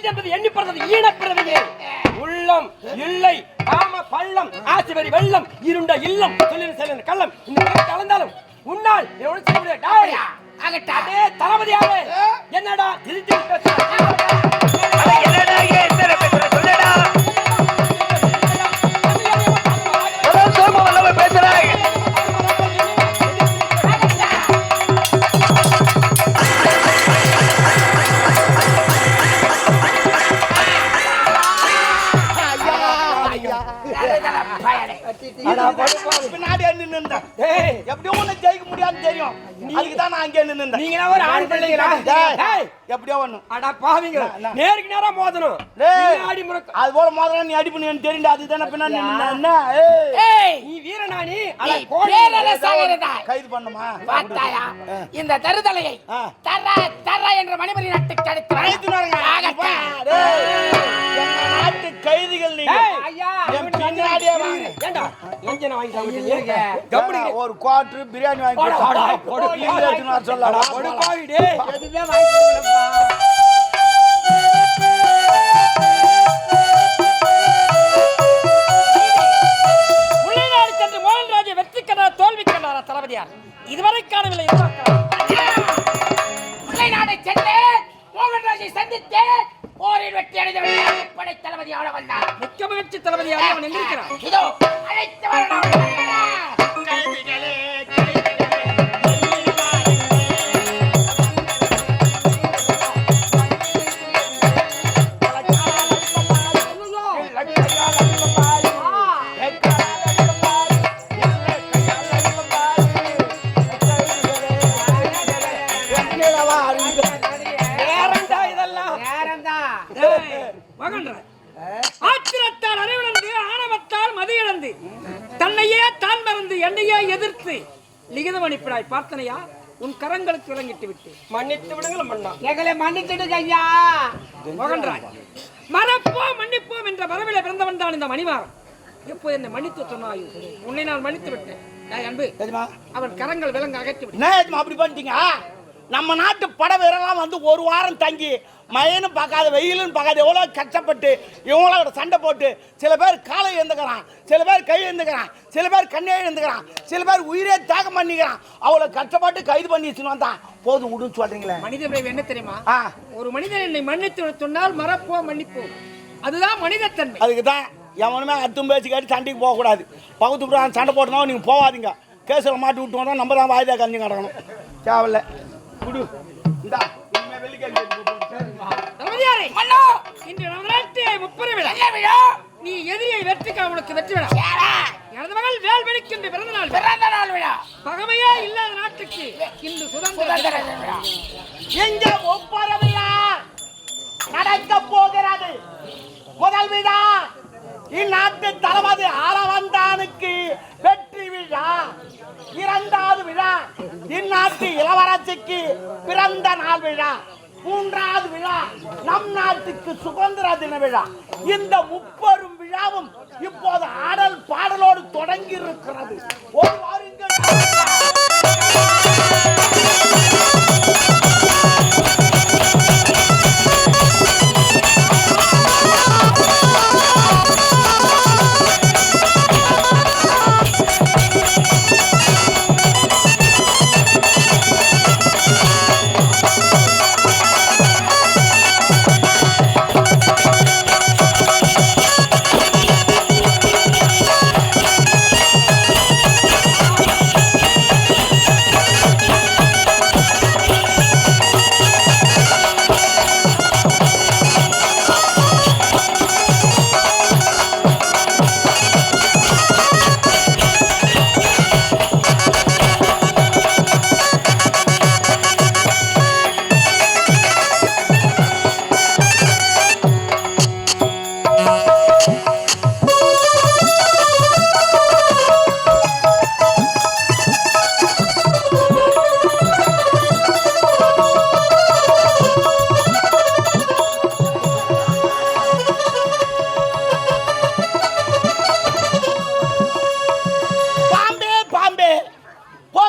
முள் என்பது எண்ணி பிறந்தது ஈனப்பிறவியே உள்ளம் இல்லை காம பள்ளம் ஆசிவரி வெள்ளம் இருண்ட இல்லம் சொல்லின செல்லின கள்ளம். இந்த கலந்தாலும் உன்னால் எவ்வளவு செய்ய முடியாது டேய், தளபதியாவே என்னடா திருத்தி பின்னாடி எப்படியோ ஒண்ணு அட பாவிங்க என்ன? நேருக்கு நேரா மோதணும். டேய், பின்னாடி முறுக்கு. அது போல முதல்ல நீ அடி பண்ணி தெரியுண்டா அதுக்கு தானே பின்னாடி நின்னு என்ன? ஏய், நீ வீரனானி அட சாகிறதா கைது பண்ணுமா? பார்த்தாயா இந்த தருதலையை. தர தர என்ற மணிமணி அடித்து நாருங்க. கைதிகள் நீங்க. பின்னாடியே வாங்க. ஏண்டா எஞ்சனை வாங்கி சாப்பிட்டீங்க கம்பெனி ஏடா, ஒரு குவார்டர் பிரியாணி வாங்கி போடா, போடா. போடா. வர சொல்லடா. கொடு பாவி டேய் வாங்கி அனுப்பினாய் பார்த்தனையா உன் கரங்களுக்கு விளங்கிட்டு விட்டு. மன்னித்து விடுங்கள் மன்னா. எங்களை மன்னிச்சிடுங்க ஐயா மகன்றாய் மறப்போம் மன்னிப்போம் என்ற மரபில பிறந்தவன் தான் இந்த மணிமாறன் எப்போது என்னை மன்னித்து சொன்னாயோ? உன்னை நான் மன்னித்து விட்டேன். அன்பு அவன் கரங்கள் விலங்க அகற்றி விட்டு அப்படி பண்ணிட்டீங்க? நம்ம நாட்டு பட வீரர்லாம் வந்து ஒரு வாரம் தங்கி மழைன்னு பார்க்காத வெயிலுன்னு பார்க்காத எவ்வளோ கஷ்டப்பட்டு இவங்களோட சண்டை போட்டு சில பேர் காலை எழுந்துக்கிறான் சில பேர் கை எழுந்துக்கிறான் சில பேர் கண்ணே எழுந்துக்கிறான் சில பேர் உயிரே தியாகம் பண்ணிக்கிறான். அவ்வளோ கஷ்டப்பட்டு கைது பண்ணி வச்சுன்னு வந்தான் போதும் விடுன்னு சொல்றீங்களே. மனித பிறவி என்ன தெரியுமா? ஒரு மனிதன் என்னை மன்னித்து சொன்னால் மறப்போம் மன்னிப்போம் அதுதான் மனிதத்தன்மை. அதுக்கு தான் எவனுமே அத்தும் பேச்சு கேட்டு சண்டைக்கு போகக்கூடாது. பகுத்து சண்டை போட்டோம்னா நீங்கள் போகாதீங்க. கேஸில் மாட்டி விட்டு வந்தா நம்ம தான் வாய்தா கஞ்சி கிடக்கணும். தேவையில்ல. குடு. இந்தா இனிமே வெள்ளிக்கிழமை தளபதியாரே இன்று நமது நாட்டு முப்பெரும் விழா. நீ எதிரியை வெற்றிக்கா உனக்கு வெற்றி விழா? எனது மகள் வேல்வெளிக்கின்ற பிறந்த நாள் விழா. பிறந்த நாள் விழா. பகமையே இல்லாத நாட்டுக்கு இன்று சுதந்திர. விழா. எங்க ஒவ்வொரு விழா நடக்க போகிறது. முதல் விழா. இந்நாட்டு தளபதி ஆளவந்தானுக்கு வெற்றி விழா இரண்டாவது விழா இந்நாட்டு இளவரசிக்கு பிறந்த நாள் விழா மூன்றாவது விழா நம் நாட்டுக்கு சுதந்திர தின விழா. இந்த முப்பெரும் விழாவும் இப்போது ஆடல் பாடலோடு தொடங்கி இருக்கிறது ஒரு வாருங்கள்.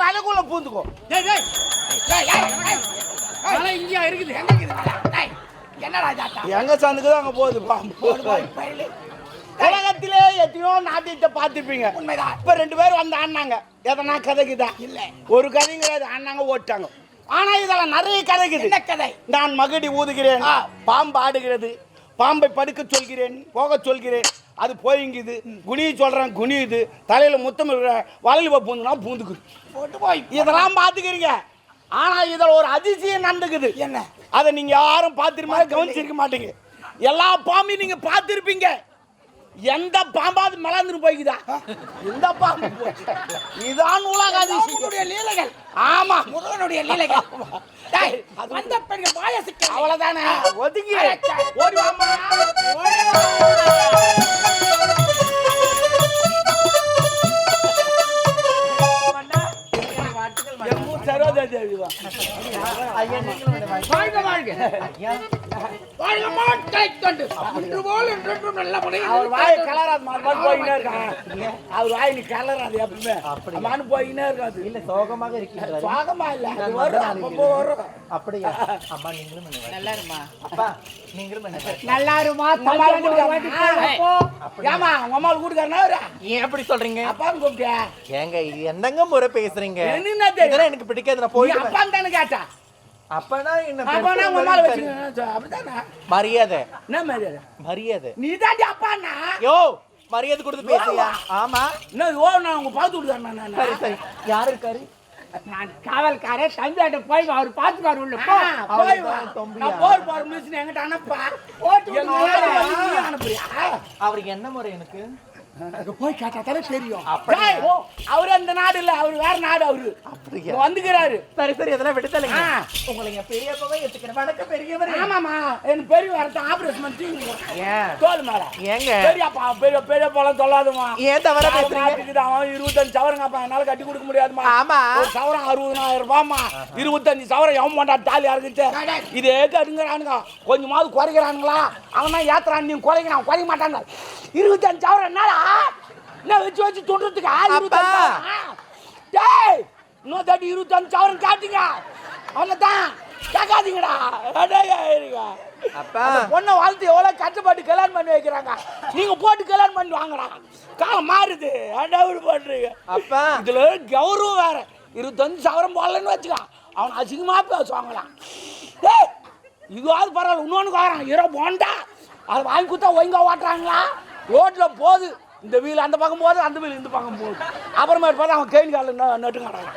வலைக்குள்ள பூந்துக்கும் டேய், டேய். டேய், ஏய், ஏய். மலை இங்கேயா இருக்குது எங்க இருக்குது என்னடா ஜாத்தா எங்க சந்துக்குதோ அங்க போகுது பாம்பு பயிலு. உலகத்திலே எத்தனையோ நாட்டியத்தை பார்த்துருப்பீங்க உண்மைதான். இப்ப ரெண்டு பேரும் வந்து ஆடினாங்க எதனா கதைக்குதா இல்ல. ஒரு கதையும் கிடையாது ஆடினாங்க ஓட்டாங்க ஆனா இதெல்லாம் நிறைய கதைக்குது என்ன கதை நான் மகுடி ஊதுகிறேன். பாம்பு ஆடுகிறது பாம்பை படுக்க சொல்கிறேன் போக சொல்கிறேன் அது போயிங்குது. குனிய சொல்றேன் குனியுது. தலையில முத்தம் வளையல் பூந்துனா பூந்துக்குது. போட்டு போய் இதெல்லாம் பார்த்துக்கிறீங்க ஆனா இதுல ஒரு அதிசயம் நடந்துக்குது. என்ன? அதை நீங்க யாரும் பார்த்திருமா கவனிச்சிருக்க மாட்டீங்க. எல்லா பாம்பையும் நீங்க பார்த்திருப்பீங்க எந்த பாம்பாவது மலர்ந்துட்டு போய்க்குதா? எந்த பாம்பு போச்சு? இதான் உலக அதிசயம் முருகனுடைய லீலைகள். ஆமா. முருகனுடைய லீலைகள். டேய், வந்த பெண்கள் வாயசுக்கு அவ்வளவுதானே? ஒதுங்கி. ஓடி வாமா சரோஜா தேவி தான். வாழ்க வாழ்க. மாட்டை கொண்டு அன்று போல் என்றென்றும் நல்ல முறையில் அவர் வாய் கலராது மாதிரி போயினே இருக்கான் அவர் வாய் நீ கலராது எப்பவுமே. அம்மானு போயினே இருக்காது. இல்ல சோகமாக இருக்கீங்க சுவாகமா இல்ல அது வரும் அப்பப்போ வரும். அப்படியா? அம்மா நீங்களும் நல்லா இருமா அப்பா நீங்களும் நல்லா இருமா ஏமா கூட்டுக்காரனா? ஏன் எப்படி சொல்றீங்க? அப்பான்னு கூப்பிட்டியா? ஏங்க இது என்னங்க முறை பேசுறீங்க? எனக்கு பிடிக்காது நான் போயிடுவேன். அப்பான்னு தானே கேட்டா? அப்பனா என்ன அப்பானா உங்க வச்சுக்கணும் மரியாதை என்ன மாதிரி மரியாதை. நீ தாண்டி அப்பாண்ணா? யோ மரியாதை கொடுத்து பேசுறியா? ஆமா. என்ன ஓ நான் உங்க பார்த்து நான் சரி சரி. யாரு இருக்காரு? நான் காவல்காரன் தம்பியாட்ட போய் அவர் உள்ள. போ போய். நான் போர் போற மிஷின் என்கிட்ட அனுப்பா. ஓட்டு அனுப்புறியா? அவருக்கு என்ன முறை எனக்கு? போய் கேட்டா தானே தெரியும். அவரு அந்த நாடு இல்ல அவரு வேற நாடு அவரு. அப்படியா? வந்துக்கிறாரு. சரி சரி அதெல்லாம் விடுதலைங்க. ஆ. உங்களை என் பெரியப்பாவே எடுத்துக்கிறேன் வணக்கம் பெரியவர். ஆமாமா எனக்கு பெரிய வரத்த ஆபரேஷன் பண்ணி தோல் மேல. ஏங்க? பெரியப்பா பெரிய பெரிய பழம் சொல்லாதுமா ஏன் தவறா பேசுறீங்க? அவன் இருபத்தஞ்சு சவரங்கப்பா என்னால கட்டி கொடுக்க முடியாதுமா ஆமா. ஒரு சவரம் அறுபதாயிரம் ரூபாய்மா இருபத்தஞ்சு சவரம் எவன் மாட்டா தாலி அறுக்குச்சு இதே கடுங்கிறானுங்க. கொஞ்சமாவது குறைக்கிறானுங்களா? அவன் ஏத்துறான். நீங்க குறைக்கிறான். குறைக்க மாட்டாங்க. இருபத்தஞ்சு சவரம் என்னடா என்ன வச்சு வச்சு தொண்டுறதுக்கு சவரம்? டேய் இன்னும் தாட்டி இருபத்தஞ்சு சவரம் காட்டுங்க. அவ்வளோதான் கேட்காதீங்கடா. இருங்க. அப்பா. பொண்ணை வளர்த்து எவ்வளோ கஷ்டப்பட்டு கல்யாணம் பண்ணி வைக்கிறாங்க. நீங்க போட்டு கல்யாணம் பண்ணி வாங்கடா. காலம் மாறுது. அடவுடு பண்றீங்க அப்பா. இதுல கௌரவம் வேற. இருபத்தஞ்சு சவரம் போடலன்னு வச்சுக்கோ. அவன் அசிங்கமா பேசுவாங்களாம் ஏய் இதுவாவது பரவாயில்ல. இன்னொன்று வரான் இரோ போண்டா. அதை வாங்கி கொடுத்தா ஒழுங்கா ஓட்டுறாங்களா? ரோட்ல போகுது. இந்த வீல் அந்த பக்கம் போகுது அந்த வீல் இந்த பக்கம் போகுது அப்புறமேட்டு பார்த்தா அவன் கேள்வி காலில் நட்டுங்கிறாங்க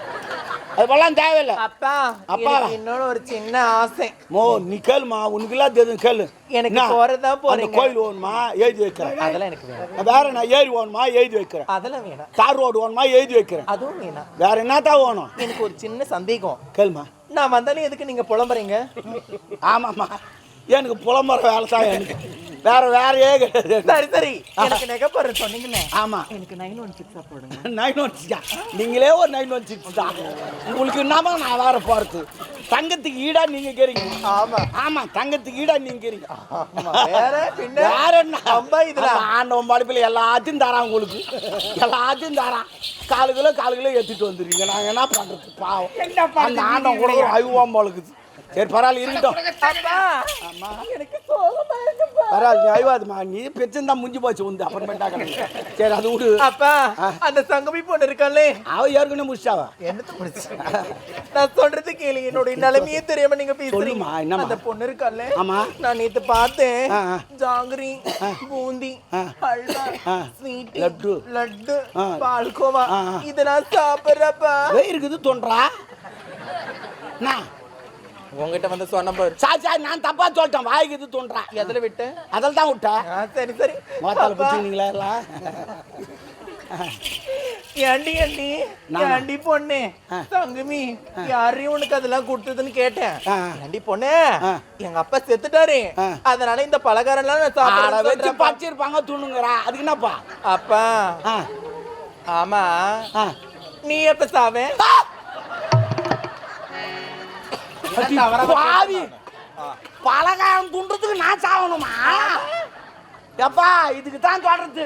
அதுபோலாம் தேவையில்லை. அப்பா அப்பா. இன்னொரு ஒரு சின்ன ஆசை. மோ நீ கேளுமா உனக்குலாம் தெரியும் கேளு. எனக்கு? போறதா போறீங்க. கோயில் ஓணுமா எழுதி வைக்கிறேன். அதெல்லாம் எனக்கு வேணும். வேற நான் ஏரி ஓணுமா எழுதி வைக்கிறேன். அதெல்லாம் வேணாம். தார் ரோடு ஓணுமா எழுதி வைக்கிறேன். அதுவும் வேணாம். வேற என்னத்தான் ஓணும்? எனக்கு ஒரு சின்ன சந்தேகம். கேளுமா. நான் வந்தாலும் எதுக்கு நீங்க புலம்புறீங்க? ஆமாம்மா. எனக்கு புலம்புற வேலை தான் எனக்கு. வேற வேறையே கிடையாது. சரி சரி. எனக்கு நெகப்பற சொன்னீங்களே? ஆமா. எனக்கு நைன் ஒன் சிக்ஸா போடுங்க. நைன் ஒன் சிக்ஸ் நீங்களே ஒரு நைன் ஒன் சிக்ஸ் தான். உங்களுக்கு என்னமா நான் வேற போறது தங்கத்துக்கு ஈடா நீங்க கேறீங்க. ஆமா. ஆமா தங்கத்துக்கு ஈடா நீங்க கேறீங்க. ஆமா. வேற பின்ன? வேற என்ன? ரொம்ப இதுல. அந்த ஆண்டவன் படைப்பில் எல்லாத்தையும் தரான் உங்களுக்கு. எல்லாத்தையும் தரான். காலு கிலோ காலு கிலோ எடுத்துட்டு வந்துடுறீங்க நாங்க என்ன பண்றது? பாவம்? அந்த ஆண்டவன் கூட ஒரு அழுவாம் போலுக்குது சரி பரவாயில்ல இருக்கட்டும். பரவாயில்ல நீ அழுவாதுமா நீ பிரச்சனை தான் முடிஞ்சு போச்சு வந்து அப்புறமேட்டா கிடக்கு சரி அது விடு. அப்பா அந்த சங்கமி பொண்ணு இருக்காளே. அவ ஏற்கனவே முடிச்சாவா என்னத்த முடிச்சு நான் சொல்றது கேளு என்னுடைய நிலைமையே தெரியாம நீங்க சொல்லுமா, பேசுறீங்க என்னம்மா? அந்த பொண்ணு இருக்கால ஆமா. நான் நேத்து பார்த்தேன். ஜாங்கிரி பூந்தி. அல்வா. ஸ்வீட் லட்டு. லட்டு. பால்கோவா. ஆ, ஆ. இத நான் சாப்பிடுறப்பா. இருக்குது தோன்றா? நான் உங்ககிட்ட வந்து சொன்ன பாரு. சா சா நான் தப்பா சொல்லிட்டேன். வாய்க்கு இது தோன்றா எதுல விட்டு? அதில் தான் விட்டேன் சரி சரி. மோத்தால பிடிச்சிங்களா எல்லாம்? ஏண்டி ஏண்டி? ஏண்டி பொண்ணு. தங்கமி யாரையும் உனக்கு அதெல்லாம் கொடுத்ததுன்னு கேட்டேன். ஏண்டி பொண்ணு. எங்க அப்பா செத்துட்டாரு. அதனால இந்த பலகாரம் எல்லாம் நான் வச்சு. பச்சிருப்பாங்க துணுங்குறா. அதுக்கு என்னப்பா? அப்பா. ஆமா. நீ எப்ப சாவே அடி பாவி பலகாரம் துண்டுறதுக்கு நான் சாவணுமா? எப்பா இதுக்கு தான் சொல்றது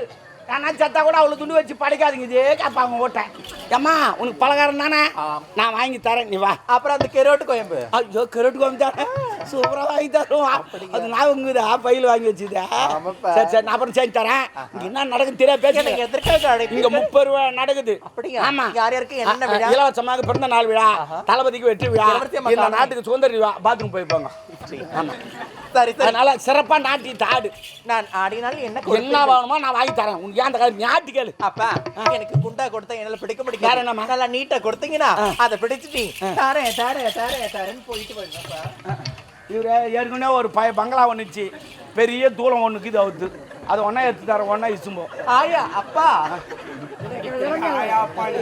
நான் செத்தா கூட அவ்வளோ துண்டு வச்சு படைக்காதீங்க. இதே கேட்பாங்க ஓட்டேன் ஏம்மா உனக்கு பலகாரம் தானே. நான் வாங்கி தரேன் நீ வா. அப்புறம் அந்த கெரோட்டு கோயம்பு ஐயோ கரெக்ட் கோமிச்சாரே சூப்பராக வாங்கி தருவோம். அது நான் உங்குதா பையில் வாங்கி வச்சுதா. சரி சரி நான் அப்புறம் செஞ்சு தரேன். இங்க என்ன நடக்குது பேசுங்க எதற்காக இங்க அழைப்பீங்க முப்பது ரூபா நடக்குது. அப்படியா? ஆமா. யார் யாருக்கு? என்ன? இலவசமாக பிறந்த நாள் விழா. தளபதிக்கு வெற்றி விழா. இந்த? நாட்டுக்கு சுதந்திர விழா. பாத்ரூம் போய்ப்பாங்க சரி சரி அதனால சிறப்பா நாட்டி தாடு. நான் ஆடினால் என்ன என்ன? வேணுமோ நான் வாங்கி தரேன். உனக்கு ஏன் அந்த காலம் ஞாட்டி கேளு. அப்பா எனக்கு குண்டா கொடுத்தா என்னால பிடிக்க வேற முடியாது என்னம்மா? நல்லா நீட்டா கொடுத்தீங்கன்னா அதை பிடிச்சிட்டு தரேன் தரேன் தரேன் தரேன்னு போயிட்டு வரணும்ப்பா இவரு ஏற்கனவே ஒரு பய பங்களா ஒன்றுச்சு பெரிய தூரம் ஒன்று இருக்குது அவுத்து அது ஒன்றா எடுத்து தரேன் ஒன்றா இசும்போம் ஆயா அப்பா.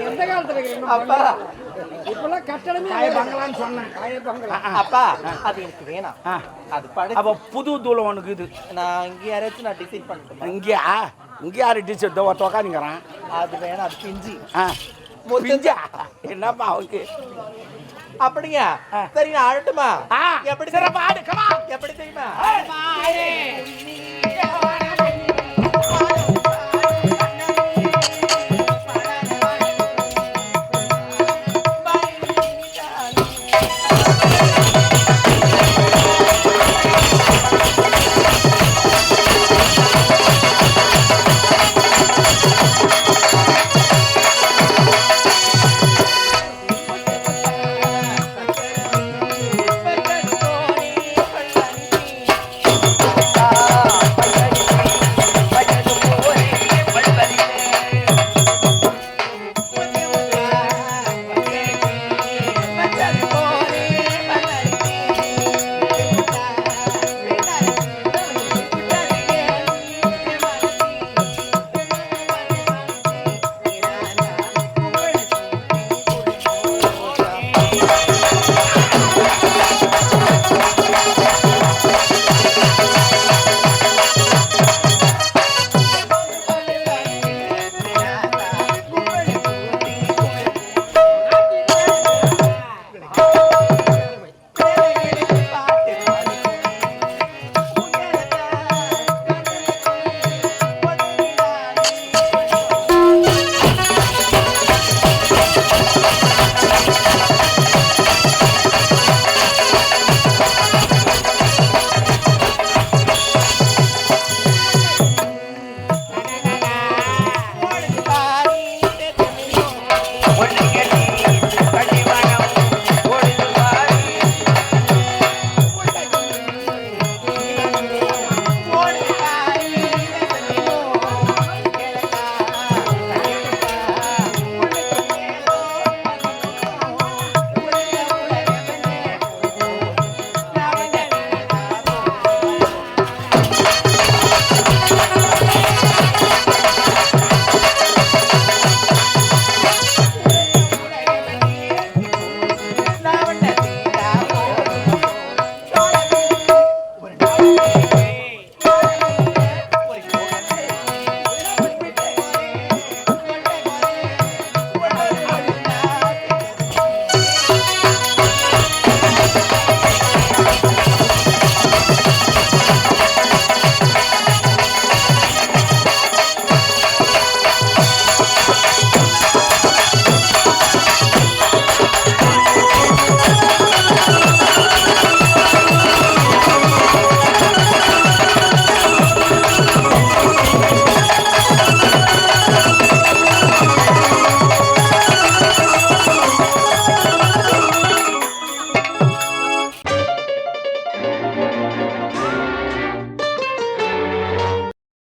எந்த காலத்துல? அப்பா. இப்பெல்லாம் கட்டடமே காய பங்களான்னு சொன்னேன். காய பங்களா. அப்பா அது எனக்கு வேணாம். அது படி அப்போ புது தூளம் ஒன்று இருக்குது நான் இங்க யாராச்சும் நான் டிசைட் பண்ணிட்டேன் இங்கேயா? இங்கே யார் டீச்சர் ஒருத்த உக்காந்துங்கிறான். அது வேணாம் அது பிஞ்சி. ஆ. பிஞ்சா? என்னப்பா அவனுக்கு அப்படியா? சரி நான் ஆடட்டுமா? எப்படி சிறப்பா ஆடு கமா எப்படி தெரியுமா?